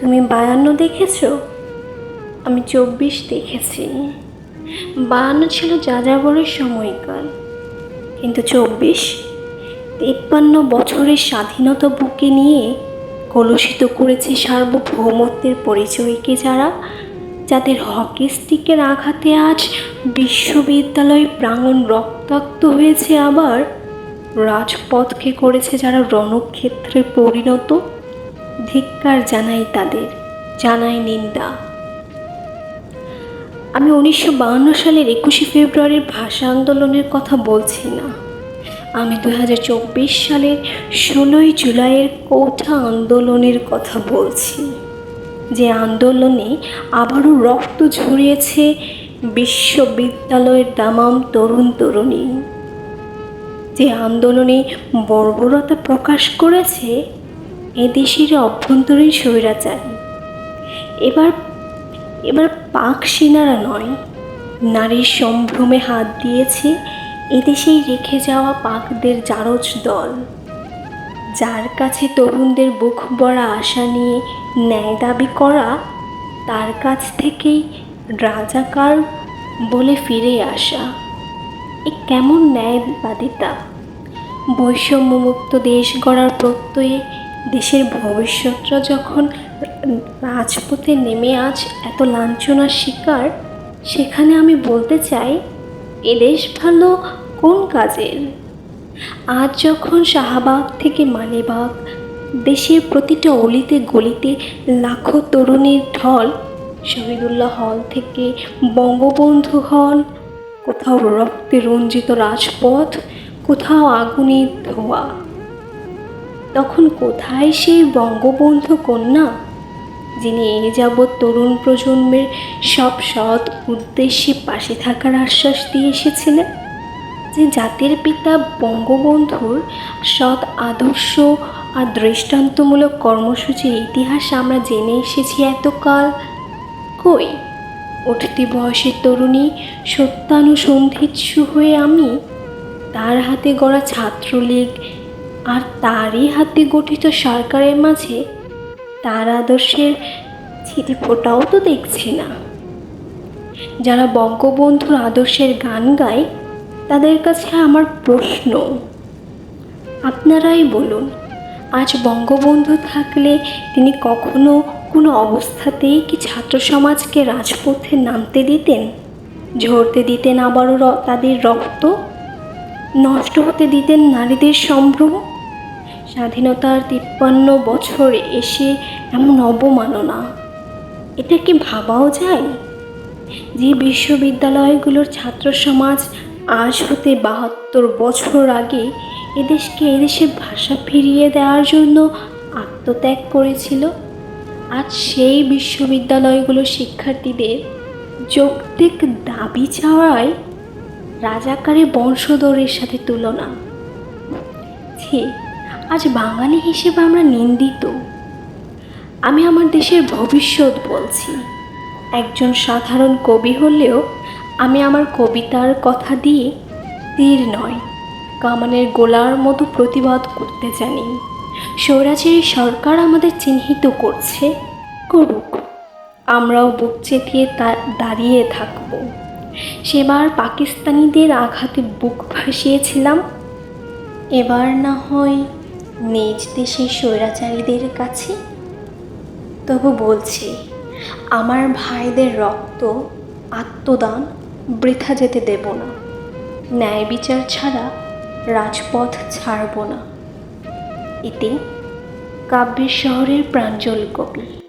তুমি বায়ান্ন দেখেছ? আমি চব্বিশ দেখেছি। বায়ান্ন ছিল যাযাবরের সময়কাল। কিন্তু চব্বিশ, তেপ্পান্ন বছরের স্বাধীনতা বুকে নিয়ে কলুষিত করেছে সার্বভৌমত্বের পরিচয়কে যারা, যাদের হকি স্টিকের আঘাতে আজ বিশ্ববিদ্যালয় প্রাঙ্গণ রক্তাক্ত হয়েছে আবার রাজপথকে করেছে যারা রণক্ষেত্রে পরিণত ধিক্কার জানাই তাদের, জানাই নিন্দা। আমি উনিশশো বাহান্ন সালের একুশে ফেব্রুয়ারির ভাষা আন্দোলনের কথা বলছি না। আমি দু হাজার চব্বিশ সালের ষোলোই জুলাইয়ের কোঠা আন্দোলনের কথা বলছি। যে আন্দোলনে আবারও রক্ত ঝরিয়েছে বিশ্ববিদ্যালয়ের দামাম তরুণ তরুণী। যে আন্দোলনে বর্বরতা প্রকাশ করেছে এদেশের অভ্যন্তরীণ স্বৈরাচারী। এবার এবার পাক সেনারা নয়, নারীর সম্ভ্রমে হাত দিয়েছে এদেশেই রেখে যাওয়া পাকদের জারজ দল। যার কাছে তরুণদের বুক বড়া আশা নিয়ে ন্যায় দাবি করা, তার কাছ থেকেই রাজাকার বলে ফিরে আসা। এ কেমন ন্যায়বাদিতা? বৈষম্যমুক্ত দেশ গড়ার প্রত্যয়ে দেশের ভবিষ্যৎরা যখন রাজপথে নেমে আজ এত লাঞ্ছনার শিকার, সেখানে আমি বলতে চাই এদেশ ভালো কোন কাজের? আজ যখন শাহবাগ থেকে মালিবাগ দেশের প্রতিটা অলিতে গলিতে লাখো তরুণীর ঢল, শহীদুল্লাহ হল থেকে বঙ্গবন্ধু হল, কোথাও রক্তে রঞ্জিত রাজপথ, কোথাও আগুনের ধোয়া। তখন কোথায় সেই বঙ্গবন্ধু কন্যা, যিনি এ যাবৎ তরুণ প্রজন্মের সব সৎ উদ্দেশ্যে পাশে থাকার আশ্বাস দিয়ে এসেছিলেন? যে জাতির পিতা বঙ্গবন্ধুর সৎ আদর্শ আর দৃষ্টান্তমূলক কর্মসূচির ইতিহাস আমরা জেনে এসেছি এতকাল। কই? উঠতি বয়সের তরুণী সত্যানুসন্ধিৎসু হয়ে আমি তার হাতে গড়া ছাত্রলীগ আর তারই হাতে গঠিত সরকারের মাঝে তার আদর্শের ছিটি ফোটাও তো দেখছি না। যারা বঙ্গবন্ধুর আদর্শের গান গায়, তাদের কাছে আমার প্রশ্ন। আপনারাই বলুন, আজ বঙ্গবন্ধু থাকলে তিনি কখনো কোনো অবস্থাতেই কি ছাত্র সমাজকে রাজপথে নামতে দিতেন? ঝরতে দিতেন আবারও তাদের রক্ত? নষ্ট হতে দিতেন নারীদের সম্ভ্রম। স্বাধীনতার তিপ্পান্ন বছর এসে এমন অবমাননা। এটা কি ভাবাও যায়? যে বিশ্ববিদ্যালয়গুলোর ছাত্র সমাজ আজ হতে বাহাত্তর বছর আগে এদেশকে এদেশের ভাষা ফিরিয়ে দেওয়ার জন্য আত্মত্যাগ করেছিল, আজ সেই বিশ্ববিদ্যালয়গুলোর শিক্ষার্থীদের যৌক্তিক দাবি চাওয়ায় রাজাকারে বংশধরের সাথে তুলনা। ছি, আজ বাঙালি হিসেবে আমরা নিন্দিত। আমি আমার দেশের ভবিষ্যৎ বলছি। একজন সাধারণ কবি হলেও আমি আমার কবিতার কথা দিয়ে তীর নয়, কামানের গোলার মতো প্রতিবাদ করতে জানি। স্বৈরাচারী সরকার আমাদের চিহ্নিত করছে। করুক, আমরাও বুক চেতিয়ে দাঁড়িয়ে থাকব। সেবার পাকিস্তানিদের আঘাতে বুক ভাসিয়েছিলাম। এবার না হয় নিজ দেশের স্বৈরাচারীদের কাছে। তবু বলছি, আমার ভাইদের রক্ত, আত্মদান বৃথা যেতে দেব না। ন্যায় বিচার ছাড়া রাজপথ ছাড়ব না। এতে কাব্যের শহরের প্রাঞ্জল কবি।